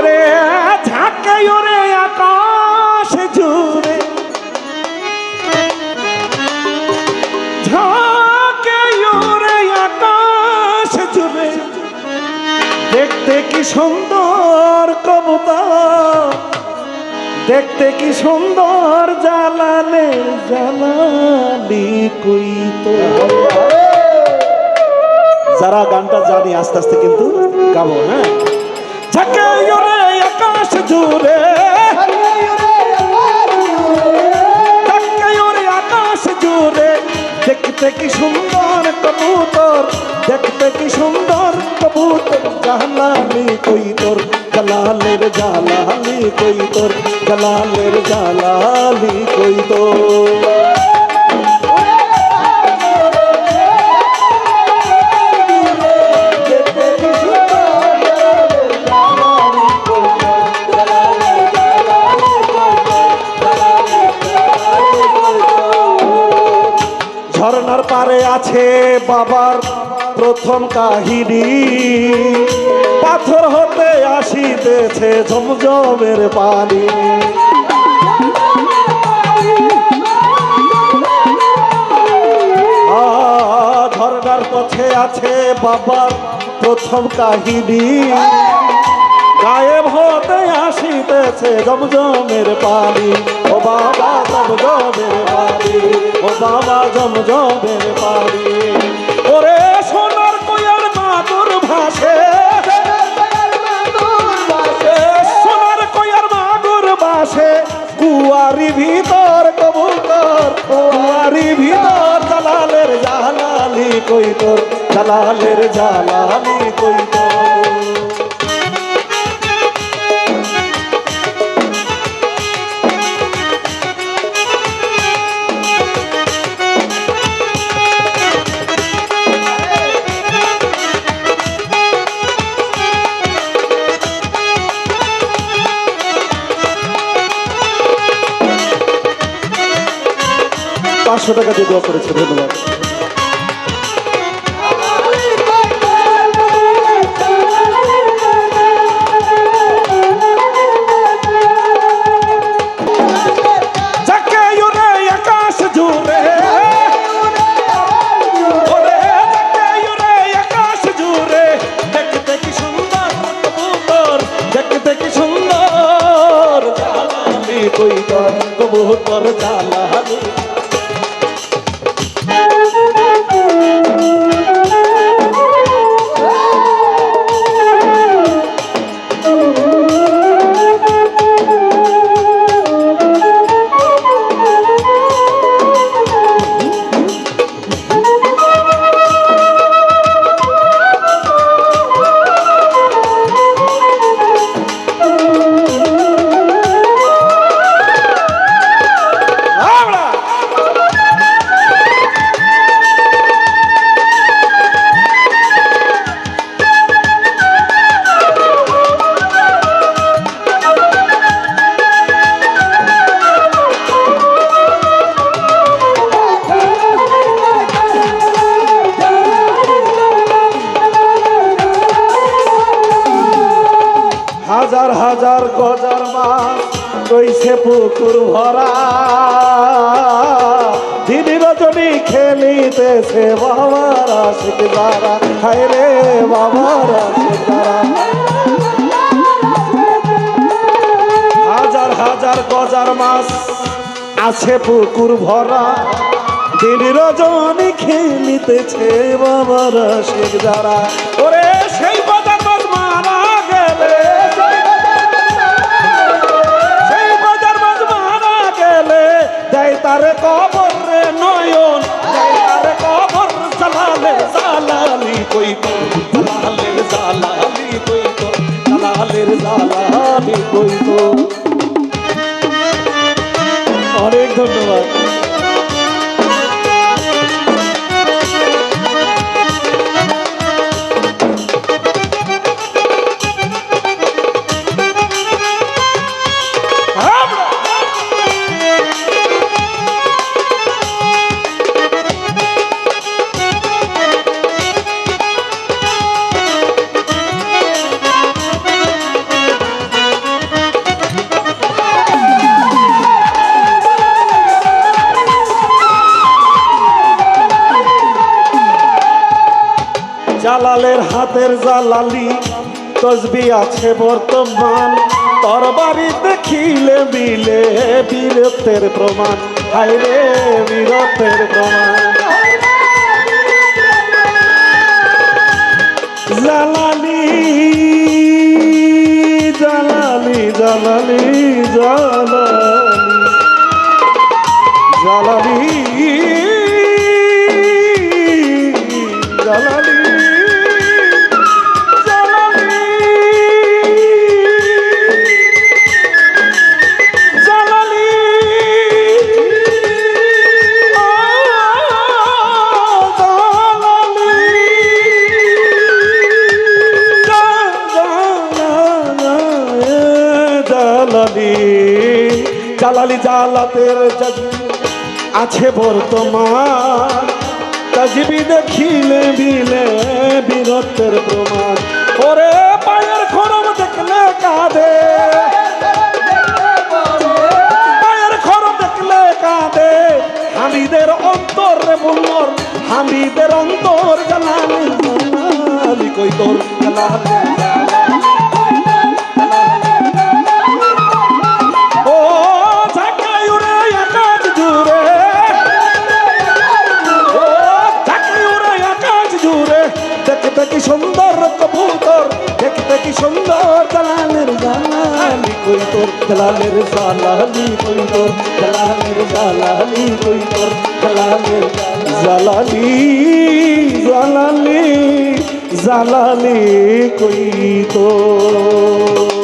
ওরে ঝাঁকে ওরে আকাশ জুড়ে। ঝাঁকে ওরে আকাশ জুড়ে। দেখতে কি সুন্দর কবুতা দেখতে কি সুন্দর জালালে জালালি কই তো যারা গানটা জানি আস্তে আস্তে কিন্তু গাবো হ্যাঁ? আকাশ জুড়ে। আকাশ জুড়ে। দেখতে কি সুন্দর কবুতর, দেখতে কি সুন্দর কবুতর। জালালি কই তোর জালালের জালালি কই তোর জালালের জালালি কই তোর ঝর্ণার পারে আছে বাবার প্রথম কাহিনী। পাথর হতে আসিতেছে ঝমঝমের পানি। আ, ঝর্ণার পথে আছে বাবার প্রথম কাহিনী। গায়েব হতে আসিতেছে জমজমের পানি। ও বাবা, জমজমের পানি। ও বাবা, জমজমের পানি। ওরে সোনার কয়ার মাদুর ভাসে। সোনার কয়ার মাদুর বাসে কুয়ারি ভিতর কবুতর, কুয়ারি ভিতর জালালের জালালি কই তোর জালালের জালালি কই তোর পাঁচশো টাকা দিয়ে দেওয়া করেছে ধন্যবাদ। উড়ে আকাশ জুড়ে হাজার গজার মাছ কইছে পুকুর ভরা। দিদি রজনী খেলিতেছে বাবার আশিক হায় রে বাবার আশিক হাজার হাজার গজার মাছ আছে পুকুর ভরা। দিন রজনী খেলিতেছে বাবার আশিক ওরে জালাতের জালালি তসবি আছে বর্তমান। তোর বাড়ি দেখিলে মিলে বীরত্বের প্রমাণ। হায় রে বীরত্বের প্রমাণ। জালালি জালালি জালালি জালালি জালালি জালালি জালাতের আছে বর্তমান। তাজবি দেখিলে, বিলে বীরত্বের প্রমাণ। ওরে পায়ের খরম দেখলে কাঁদে। পায়ের খরম দেখলে কাঁদে। হামিদের অন্তর রে বুল্লর হামিদের অন্তর জালালি জালালি কই তোর জালালি। সুন্দর কবুতর, দেখতে কি সুন্দর জালালের জালালি কই তোর জালালের জালালি কই তোর জালালের জালালি কই তোর জালালের জালালি জালালি জালালি কই তোর